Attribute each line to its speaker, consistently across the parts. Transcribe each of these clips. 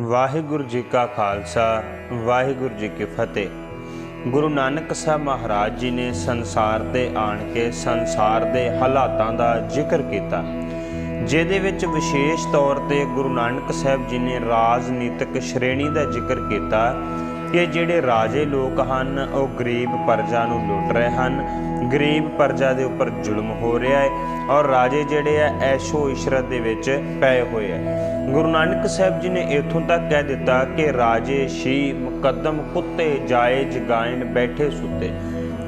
Speaker 1: ਵਾਹਿਗੁਰੂ ਜੀ ਕਾ ਖਾਲਸਾ, ਵਾਹਿਗੁਰੂ ਜੀ ਕੀ ਫਤਿਹ। ਗੁਰੂ ਨਾਨਕ ਸਾਹਿਬ ਮਹਾਰਾਜ ਜੀ ਨੇ ਸੰਸਾਰ ਤੇ ਆਣ ਕੇ ਸੰਸਾਰ ਦੇ ਹਾਲਾਤਾਂ ਦਾ ਜ਼ਿਕਰ ਕੀਤਾ, ਜਿਹਦੇ ਵਿੱਚ ਵਿਸ਼ੇਸ਼ ਤੌਰ ਤੇ ਗੁਰੂ ਨਾਨਕ ਸਾਹਿਬ ਜੀ ਨੇ ਰਾਜਨੀਤਿਕ ਸ਼੍ਰੇਣੀ ਦਾ ਜ਼ਿਕਰ ਕੀਤਾ ਕਿ ਜਿਹੜੇ ਰਾਜੇ ਲੋਕ ਹਨ, ਉਹ ਗਰੀਬ ਪਰਜਾ ਨੂੰ ਲੁੱਟ ਰਹੇ ਹਨ ਗਰੀਬ ਪਰਜਾ ਦੇ ਉੱਪਰ ਜ਼ੁਲਮ ਹੋ ਰਿਹਾ ਹੈ ਔਰ ਰਾਜੇ ਜਿਹੜੇ ਆ, ਐਸ਼ੋ ਇਸ਼ਰਤ ਦੇ ਵਿੱਚ ਪਏ ਹੋਏ ਆ। ਗੁਰੂ ਨਾਨਕ ਸਾਹਿਬ ਜੀ ਨੇ ਇਥੋਂ ਤੱਕ ਕਹਿ ਦਿੱਤਾ ਕਿ ਰਾਜੇ ਸ਼ੀ ਮੁਕੱਦਮ ਕੁੱਤੇ ਜਾਇਜ਼ ਗਾਇਨ ਬੈਠੇ ਸੁੱਤੇ।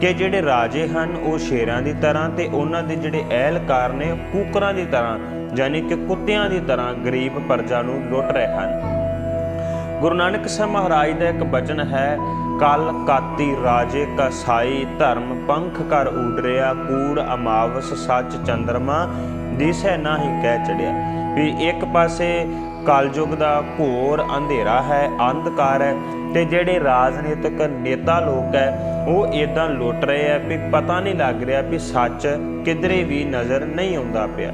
Speaker 1: ਕਿ ਜਿਹੜੇ ਰਾਜੇ ਹਨ, ਉਹ ਸ਼ੇਰਾਂ ਦੀ ਤਰ੍ਹਾਂ ਤੇ ਉਹਨਾਂ ਦੇ ਜਿਹੜੇ ਅਹਿਲਕਾਰ ਨੇ, ਕੂਕਰਾਂ ਦੀ ਤਰ੍ਹਾਂ, ਯਾਨੀ ਕਿ ਕੁੱਤਿਆਂ ਦੀ ਤਰ੍ਹਾਂ ਗਰੀਬ ਪਰਜਾ ਨੂੰ ਲੁੱਟ ਰਹੇ ਹਨ। ਗੁਰੂ ਨਾਨਕ ਸਾਹਿਬ ਮਹਾਰਾਜ ਦਾ ਇੱਕ ਬਚਨ ਹੈ ਕਲ ਕਾਤੀ ਰਾਜੇ ਕਸਾਈ ਧਰਮ ਪੰਖ ਕਰ ਉਡਰਿਆ ਕੂੜ ਅਮਾਵਸ ਸੱਚ ਚੰਦਰਮਾ, ਦਿਸੈ ਨਾਹੀ ਕਹਿ ਚੜਿਆ। ਵੀ ਇੱਕ ਪਾਸੇ ਕਲਯੁਗ ਦਾ ਘੋਰ ਅੰਧੇਰਾ ਹੈ, ਅੰਧਕਾਰ ਹੈ, ਤੇ ਜਿਹੜੇ ਰਾਜਨੀਤਿਕ ਨੇਤਾ ਲੋਕ ਹੈ, ਉਹ ਇਦਾਂ ਲੁੱਟ ਰਹੇ ਆ ਵੀ ਪਤਾ ਨਹੀਂ ਲੱਗ ਰਿਹਾ ਵੀ ਸੱਚ ਕਿਧਰੇ ਵੀ ਨਜ਼ਰ ਨਹੀਂ ਆਉਂਦਾ ਪਿਆ।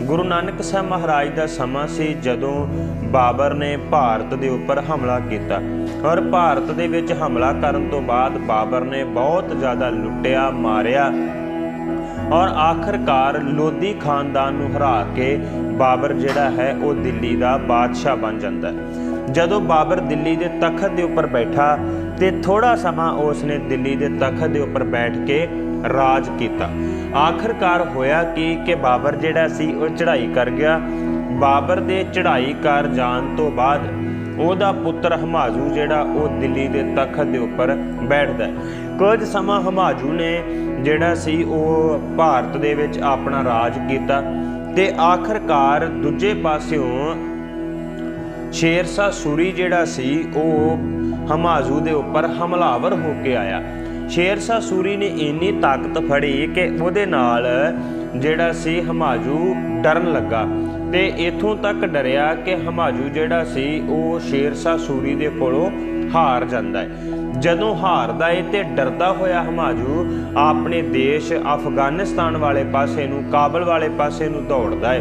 Speaker 1: ਗੁਰੂ ਨਾਨਕ ਸਾਹਿਬ ਮਹਾਰਾਜ ਦਾ ਸਮਾਂ ਸੀ ਜਦੋਂ ਬਾਬਰ ਨੇ ਭਾਰਤ ਦੇ ਉੱਪਰ ਹਮਲਾ ਕੀਤਾ ਔਰ ਭਾਰਤ ਦੇ ਵਿੱਚ ਹਮਲਾ ਕਰਨ ਤੋਂ ਬਾਅਦ ਬਾਬਰ ਨੇ ਬਹੁਤ ਜ਼ਿਆਦਾ ਲੁੱਟਿਆ, ਮਾਰਿਆ ਔਰ ਆਖਰਕਾਰ ਲੋਧੀ ਖਾਨਦਾਨ ਨੂੰ ਹਰਾ ਕੇ ਬਾਬਰ ਜਿਹੜਾ ਹੈ ਉਹ ਦਿੱਲੀ ਦਾ ਬਾਦਸ਼ਾਹ ਬਣ ਜਾਂਦਾ ਹੈ। ਜਦੋਂ ਬਾਬਰ ਦਿੱਲੀ ਦੇ ਤਖਤ ਦੇ ਉੱਪਰ ਬੈਠਾ ਤੇ ਥੋੜਾ ਸਮਾਂ ਉਸ ਨੇ ਦਿੱਲੀ ਦੇ ਤਖਤ ਦੇ ਉੱਪਰ ਬੈਠ ਕੇ ਰਾਜ ਕੀਤਾ। ਆਖਰਕਾਰ ਹੋਇਆ ਕੀ ਕਿ ਬਾਬਰ ਜਿਹੜਾ ਸੀ, ਉਹ ਚੜ੍ਹਾਈ ਕਰ ਗਿਆ। ਬਾਬਰ ਦੇ ਚੜ੍ਹਾਈ ਕਰ ਜਾਣ ਤੋਂ ਬਾਅਦ ਉਹਦਾ ਪੁੱਤਰ ਹਮਾਜੂ ਜਿਹੜਾ, ਉਹ ਦਿੱਲੀ ਦੇ ਤਖਤ ਦੇ ਉੱਪਰ ਬੈਠਦਾ ਹੈ। ਕੁਝ ਸਮਾਂ ਹਮਾਜੂ ਨੇ ਜਿਹੜਾ ਸੀ, ਉਹ ਭਾਰਤ ਦੇ ਵਿੱਚ ਆਪਣਾ ਰਾਜ ਕੀਤਾ ਤੇ ਆਖਰਕਾਰ ਦੂਜੇ ਪਾਸਿਓਂ ਸ਼ੇਰਸ਼ਾਹ ਸੂਰੀ ਜਿਹੜਾ ਸੀ, ਉਹ ਹਮਾਜੂ ਦੇ ਉੱਪਰ ਹਮਲਾਵਰ ਹੋ ਕੇ ਆਇਆ। ਸ਼ੇਰਸ਼ਾਹ ਸੂਰੀ ਨੇ ਇੰਨੀ ਤਾਕਤ ਫੜੀ ਕਿ ਉਹਦੇ ਨਾਲ ਜਿਹੜਾ ਸੀ ਹਮਾਜੂ ਡਰਨ ਲੱਗਾ ਤੇ ਇਥੋਂ ਤੱਕ ਡਰਿਆ ਕਿ ਹਮਾਜੂ ਜਿਹੜਾ ਸੀ ਉਹ ਸ਼ੇਰ ਸ਼ੇਰਸ਼ਾਹ ਸੂਰੀ ਦੇ ਕੋਲੋਂ ਹਾਰ ਜਾਂਦਾ ਹੈ। ਜਦੋਂ ਹਾਰਦਾ ਏ ਤੇ ਡਰਦਾ ਹੋਇਆ ਹਮਾਜੂ ਆਪਣੇ ਦੇਸ਼ ਅਫਗਾਨਿਸਤਾਨ ਵਾਲੇ ਪਾਸੇ ਨੂੰ, ਕਾਬਲ ਵਾਲੇ ਪਾਸੇ ਨੂੰ ਦੌੜਦਾ ਏ।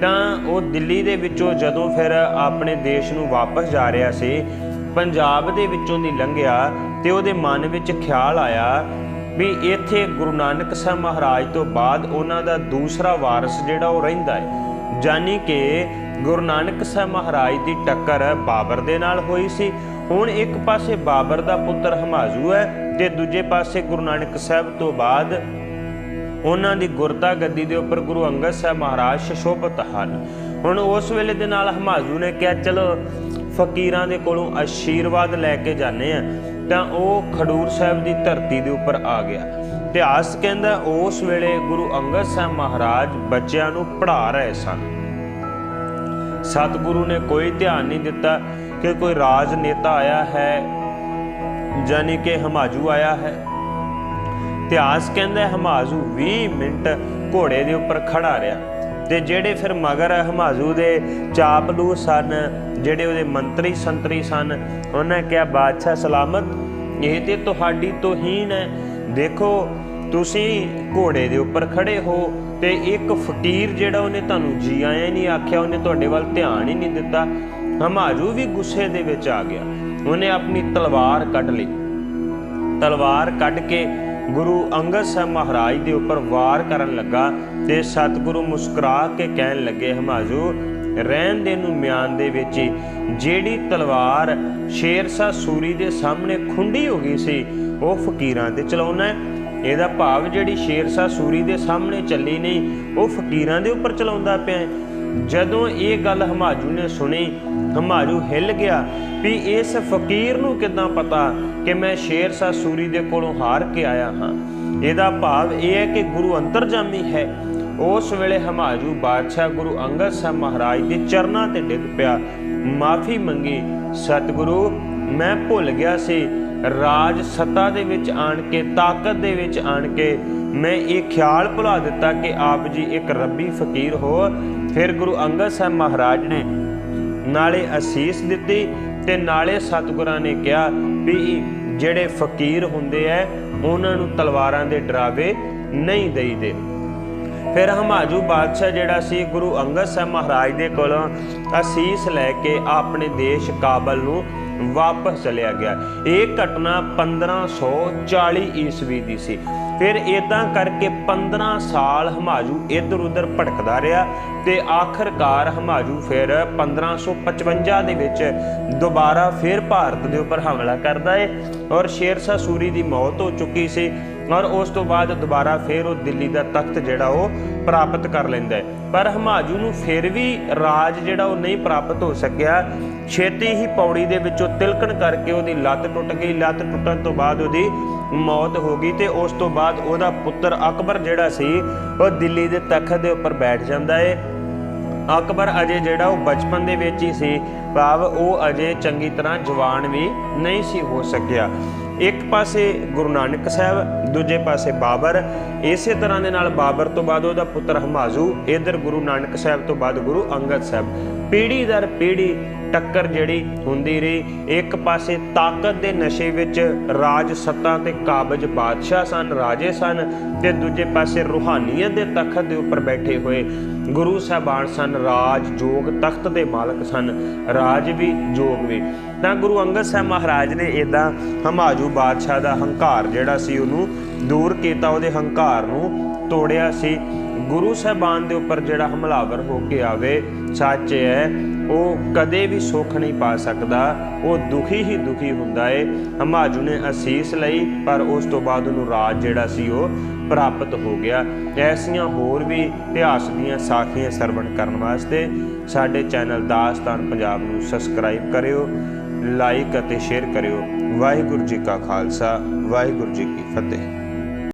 Speaker 1: ਤਾਂ ਉਹ ਦਿੱਲੀ ਦੇ ਵਿੱਚੋਂ ਜਦੋਂ ਫਿਰ ਆਪਣੇ ਦੇਸ਼ ਨੂੰ ਵਾਪਸ ਜਾ ਰਿਹਾ ਸੀ, ਪੰਜਾਬ ਦੇ ਵਿੱਚੋਂ ਦੀ ਲੰਘਿਆ ਤੇ ਉਹਦੇ ਮਨ ਵਿੱਚ ਖਿਆਲ ਆਇਆ ਵੀ ਇੱਥੇ ਗੁਰੂ ਨਾਨਕ ਸਾਹਿਬ ਮਹਾਰਾਜ ਤੋਂ ਬਾਅਦ ਉਹਨਾਂ ਦਾ ਦੂਸਰਾ ਵਾਰਿਸ ਜਿਹੜਾ ਉਹ ਰਹਿੰਦਾ ਹੈ। ਜਾਨੀ ਕਿ ਗੁਰੂ ਨਾਨਕ ਸਾਹਿਬ ਮਹਾਰਾਜ ਦੀ ਟੱਕਰ ਬਾਬਰ ਦੇ ਨਾਲ ਹੋਈ ਸੀ। ਹੁਣ ਇੱਕ ਪਾਸੇ ਬਾਬਰ ਦਾ ਪੁੱਤਰ ਹਮਾਜੂ ਹੈ ਤੇ ਦੂਜੇ ਪਾਸੇ ਗੁਰੂ ਨਾਨਕ ਸਾਹਿਬ ਤੋਂ ਬਾਅਦ ਉਹਨਾਂ ਦੀ ਗੁਰਤਾ ਗੱਦੀ ਦੇ ਉੱਪਰ ਗੁਰੂ ਅੰਗਦ ਸਾਹਿਬ ਮਹਾਰਾਜ ਸ਼ਸ਼ੋਭਤ ਹਨ। ਹੁਣ ਉਸ ਵੇਲੇ ਦੇ ਨਾਲ ਹਮਾਜੂ ਨੇ ਕਿਹਾ, ਚਲੋ ਫਕੀਰਾਂ ਦੇ ਕੋਲੋਂ ਆਸ਼ੀਰਵਾਦ ਲੈ ਕੇ ਜਾਂਦੇ ਆ, ਤਾਂ ਉਹ ਖਡੂਰ ਸਾਹਿਬ ਦੀ ਧਰਤੀ ਦੇ ਉੱਪਰ ਆ ਗਿਆ। ਇਤਿਹਾਸ ਕਹਿੰਦਾ ਉਸ ਵੇਲੇ ਗੁਰੂ ਅੰਗਦ ਸਾਹਿਬ ਮਹਾਰਾਜ ਬੱਚਿਆਂ ਨੂੰ ਪੜ੍ਹਾ ਰਹੇ ਸਨ। ਸਤਿਗੁਰੂ ਨੇ ਕੋਈ ਧਿਆਨ ਨਹੀਂ ਦਿੱਤਾ ਕਿ ਕੋਈ ਰਾਜਨੇਤਾ ਆਇਆ ਹੈ ਜਾਨੀ ਕਿ ਹਮਾਜੂ ਆਇਆ ਹੈ। ਇਤਿਹਾਸ ਕਹਿੰਦਾ ਹਮਾਜੂ 20 ਮਿੰਟ ਘੋੜੇ ਦੇ ਉੱਪਰ ਖੜਾ ਰਿਹਾ। ਤੇ ਜਿਹੜੇ ਫਿਰ ਮਗਰ ਹਮਾਜੂ ਦੇ ਚਾਪਲੂ ਸਨ, ਜਿਹੜੇ ਉਹਦੇ ਮੰਤਰੀ ਸੰਤਰੀ ਸਨ, ਉਹਨਾਂ ਕਿਹਾ, ਬਾਦਸ਼ਾਹ ਸਲਾਮਤ, ਇਹ ਤੇ ਤੁਹਾਡੀ ਤੋਹੀਨ ਹੈ। ਦੇਖੋ, ਤੁਸੀਂ ਘੋੜੇ ਦੇ ਉੱਪਰ ਖੜੇ ਹੋ ਤੇ ਇੱਕ ਫਕੀਰ ਜਿਹੜਾ ਉਹਨੇ ਤੁਹਾਨੂੰ ਜੀ ਆਇਆ ਨਹੀਂ ਆਖਿਆ, ਉਹਨੇ ਤੁਹਾਡੇ ਵੱਲ ਧਿਆਨ ਹੀ ਨਹੀਂ ਦਿੱਤਾ। ਹਮਾਜੂ ਵੀ ਗੁੱਸੇ ਦੇ ਵਿੱਚ ਆ ਗਿਆ। ਉਹਨੇ ਆਪਣੀ ਤਲਵਾਰ ਕੱਢ ਲਈ। ਤਲਵਾਰ ਕੱਢ ਕੇ ਗੁਰੂ ਅੰਗਦ ਸਾਹਿਬ ਮਹਾਰਾਜ ਦੇ ਉੱਪਰ ਵਾਰ ਕਰਨ ਲੱਗਾ ਤੇ ਸਤਿਗੁਰੂ ਮੁਸਕਰਾ ਕੇ ਕਹਿਣ ਲੱਗੇ, ਹਮਾਜੂ, ਰਹਿਣ ਦੇ ਨੂੰ ਮਿਆਨ ਦੇ ਵਿੱਚ ਜਿਹੜੀ ਤਲਵਾਰ ਸ਼ੇਰਸ਼ਾਹ ਸੂਰੀ ਦੇ ਸਾਹਮਣੇ ਖੁੰਡੀ ਹੋ ਗਈ ਸੀ, ਉਹ ਫਕੀਰਾਂ ਤੇ ਚਲਾਉਣਾ ਇਹਦਾ ਭਾਵ ਜਿਹੜੀ ਸ਼ੇਰਸ਼ਾਹ ਸੂਰੀ ਦੇ ਸਾਹਮਣੇ ਚੱਲੀ ਨਹੀਂ, ਉਹ ਫਕੀਰਾਂ ਦੇ ਉੱਪਰ ਚਲਾਉਂਦਾ ਪਿਆ ਜਦੋਂ ਇਹ ਗੱਲ ਹਮਾਜੂ ਨੇ ਸੁਣੀ ਹਮਾਜੂ ਹਿੱਲ ਗਿਆ। ਵੀ ਇਸ ਫਕੀਰ ਨੂੰ ਕਿਦਾਂ ਪਤਾ ਕਿ ਮੈਂ ਸ਼ੇਰ ਸ਼ੇਰਸ਼ਾਹ ਸੂਰੀ ਦੇ ਕੋਲੋਂ ਹਾਰ ਕੇ ਆਇਆ ਹਾਂ? ਇਹਦਾ ਭਾਵ ਇਹ ਹੈ ਕਿ ਗੁਰੂ ਅੰਤਰਜਾਮੀ ਹੈ। ਉਸ ਵੇਲੇ ਹਮਾਜੂ ਬਾਦਸ਼ਾਹ ਗੁਰੂ ਅੰਗਦ ਸਾਹਿਬ ਮਹਾਰਾਜ ਦੇ ਚਰਨਾਂ ਤੇ ਡਿੱਗ ਪਿਆ। ਮਾਫੀ ਮੰਗੀ, ਸਤਿਗੁਰੂ, ਮੈਂ ਭੁੱਲ ਗਿਆ ਸੀ। ਰਾਜ ਸੱਤਾ ਦੇ ਵਿੱਚ ਆਣ ਕੇ, ਤਾਕਤ ਦੇ ਵਿੱਚ ਆਣ ਕੇ ਮੈਂ ਇਹ ਖਿਆਲ ਭੁਲਾ ਦਿੱਤਾ ਕਿ ਆਪ ਜੀ ਇੱਕ ਰੱਬੀ ਫਕੀਰ ਹੋ। ਫਿਰ ਗੁਰੂ ਅੰਗਦ ਸਾਹਿਬ ਮਹਾਰਾਜ ਨੇ ਨਾਲੇ ਅਸੀਸ ਦਿੱਤੀ ਤੇ ਨਾਲੇ ਸਤਿਗੁਰਾਂ ਨੇ ਕਿਹਾ ਵੀ ਜਿਹੜੇ ਫਕੀਰ ਹੁੰਦੇ ਐ, ਉਹਨਾਂ ਨੂੰ ਤਲਵਾਰਾਂ ਦੇ ਡਰਾਵੇ ਨਹੀਂ ਦੇਈਦੇ। ਫਿਰ ਹਮਾਜੂ ਬਾਦਸ਼ਾਹ ਜਿਹੜਾ ਸੀ, ਗੁਰੂ ਅੰਗਦ ਸਾਹਿਬ ਮਹਾਰਾਜ ਦੇ ਕੋਲੋਂ ਅਸੀਸ ਲੈ ਕੇ ਆਪਣੇ ਦੇਸ਼ ਕਾਬਲ ਨੂੰ ਵਾਪਸ ਚਲਿਆ ਗਿਆ। ਇਹ ਘਟਨਾ 1540 ਈਸਵੀ ਦੀ ਸੀ। ਫਿਰ ਇਦਾਂ ਕਰਕੇ 15 ਸਾਲ ਹਮਾਜੂ ਇੱਧਰ ਉੱਧਰ ਭਟਕਦਾ ਰਿਹਾ ਤੇ ਆਖਰਕਾਰ ਹਮਾਜੂ ਫਿਰ 1555 ਦੇ ਵਿੱਚ ਦੁਬਾਰਾ ਫਿਰ ਭਾਰਤ ਦੇ ਉੱਪਰ ਹਮਲਾ ਕਰਦਾ ਏ ਔਰ ਸ਼ੇਰਸ਼ਾਹ ਸੂਰੀ ਦੀ ਮੌਤ ਹੋ ਚੁੱਕੀ ਸੀ ਔਰ ਉਸ ਤੋਂ ਬਾਅਦ ਦੁਬਾਰਾ ਫਿਰ ਉਹ ਦਿੱਲੀ ਦਾ ਤਖਤ ਜਿਹੜਾ ਉਹ ਪ੍ਰਾਪਤ ਕਰ ਲੈਂਦਾ ਹੈ। ਪਰ ਹਮਾਜੂ ਨੂੰ ਫਿਰ ਵੀ ਰਾਜ ਜਿਹੜਾ ਉਹ ਨਹੀਂ ਪ੍ਰਾਪਤ ਹੋ ਸਕਿਆ। ਛੇਤੀ ਹੀ ਪੌੜੀ ਦੇ ਵਿੱਚੋਂ ਤਿਲਕਣ ਕਰਕੇ ਉਹਦੀ ਲੱਤ ਟੁੱਟ ਗਈ। ਲੱਤ ਟੁੱਟਣ ਤੋਂ ਬਾਅਦ ਉਹਦੀ ਮੌਤ ਹੋ ਗਈ ਤੇ ਉਸ ਤੋਂ ਬਾਅਦ ਉਹਦਾ ਪੁੱਤਰ ਅਕਬਰ ਜਿਹੜਾ ਸੀ, ਉਹ ਦਿੱਲੀ ਦੇ ਤਖਤ ਦੇ ਉੱਪਰ ਬੈਠ ਜਾਂਦਾ ਏ। ਅਕਬਰ ਅਜੇ ਜਿਹੜਾ ਉਹ ਬਚਪਨ ਦੇ ਵਿੱਚ ਹੀ ਸੀ, ਭਾਵ ਉਹ ਅਜੇ ਚੰਗੀ ਤਰ੍ਹਾਂ ਜਵਾਨ ਵੀ ਨਹੀਂ ਸੀ ਹੋ ਸਕਿਆ। ਇੱਕ ਪਾਸੇ ਗੁਰੂ ਨਾਨਕ ਸਾਹਿਬ, ਦੂਜੇ ਪਾਸੇ ਬਾਬਰ। ਇਸੇ ਤਰ੍ਹਾਂ ਦੇ ਨਾਲ ਬਾਬਰ ਤੋਂ ਬਾਅਦ ਉਹਦਾ ਪੁੱਤਰ ਹਮਾਜ਼ੂ, ਇਧਰ ਗੁਰੂ ਨਾਨਕ ਸਾਹਿਬ ਤੋਂ ਬਾਅਦ ਗੁਰੂ ਅੰਗਦ ਸਾਹਿਬ। ਪੀੜ੍ਹੀ ਦਰ ਪੀੜ੍ਹੀ ਟੱਕਰ ਜਿਹੜੀ ਹੁੰਦੀ ਰਹੀ। ਇੱਕ ਪਾਸੇ ਤਾਕਤ ਦੇ ਨਸ਼ੇ ਵਿੱਚ ਰਾਜ ਸੱਤਾ ਤੇ ਕਾਬਜ ਬਾਦਸ਼ਾਹ ਸਨ, ਰਾਜੇ ਸਨ ਤੇ ਦੂਜੇ ਪਾਸੇ ਰੂਹਾਨੀਅਤ ਦੇ ਤਖਤ ਦੇ ਉੱਪਰ ਬੈਠੇ ਹੋਏ ਗੁਰੂ ਸਾਹਿਬਾਨ ਸਨ, ਰਾਜ ਜੋਗ ਤਖਤ ਦੇ ਮਾਲਕ ਸਨ, ਰਾਜ ਵੀ ਜੋਗ ਵੀ। ਤਾਂ ਗੁਰੂ ਅੰਗਦ ਸਾਹਿਬ ਮਹਾਰਾਜ ਨੇ ਇਦਾਂ ਹਮਾਜੂ ਬਾਦਸ਼ਾਹ ਦਾ ਹੰਕਾਰ ਜਿਹੜਾ ਸੀ ਉਹਨੂੰ ਦੂਰ ਕੀਤਾ, ਉਹਦੇ ਹੰਕਾਰ ਨੂੰ ਤੋੜਿਆ ਸੀ। ਗੁਰੂ ਸਾਹਿਬਾਨ ਦੇ ਉੱਪਰ ਜਿਹੜਾ ਹਮਲਾਵਰ ਹੋ ਕੇ ਆਵੇ, ਸੱਚ ਹੈ, ਉਹ ਕਦੇ ਵੀ ਸੁੱਖ ਨਹੀਂ ਪਾ ਸਕਦਾ, ਉਹ ਦੁਖੀ ਹੀ ਦੁਖੀ ਹੁੰਦਾ ਏ। ਹਮਾਜੂ ਨੇ ਅਸੀਸ ਲਈ, ਪਰ ਉਸ ਤੋਂ ਬਾਅਦ ਉਹਨੂੰ ਰਾਜ ਜਿਹੜਾ ਸੀ ਉਹ ਪ੍ਰਾਪਤ ਹੋ ਗਿਆ। ਐਸੀਆਂ ਹੋਰ ਵੀ ਇਤਿਹਾਸ ਦੀਆਂ ਸਾਖੀਆਂ ਸਰਵਣ ਕਰਨ ਵਾਸਤੇ ਸਾਡੇ ਚੈਨਲ ਦਾਸਤਾਨ ਪੰਜਾਬ ਨੂੰ ਸਬਸਕ੍ਰਾਈਬ ਕਰਿਓ ਲਾਈਕ ਅਤੇ ਸ਼ੇਅਰ ਕਰਿਓ। ਵਾਹਿਗੁਰੂ ਜੀ ਕਾ ਖਾਲਸਾ, ਵਾਹਿਗੁਰੂ ਜੀ ਕੀ ਫਤਿਹ।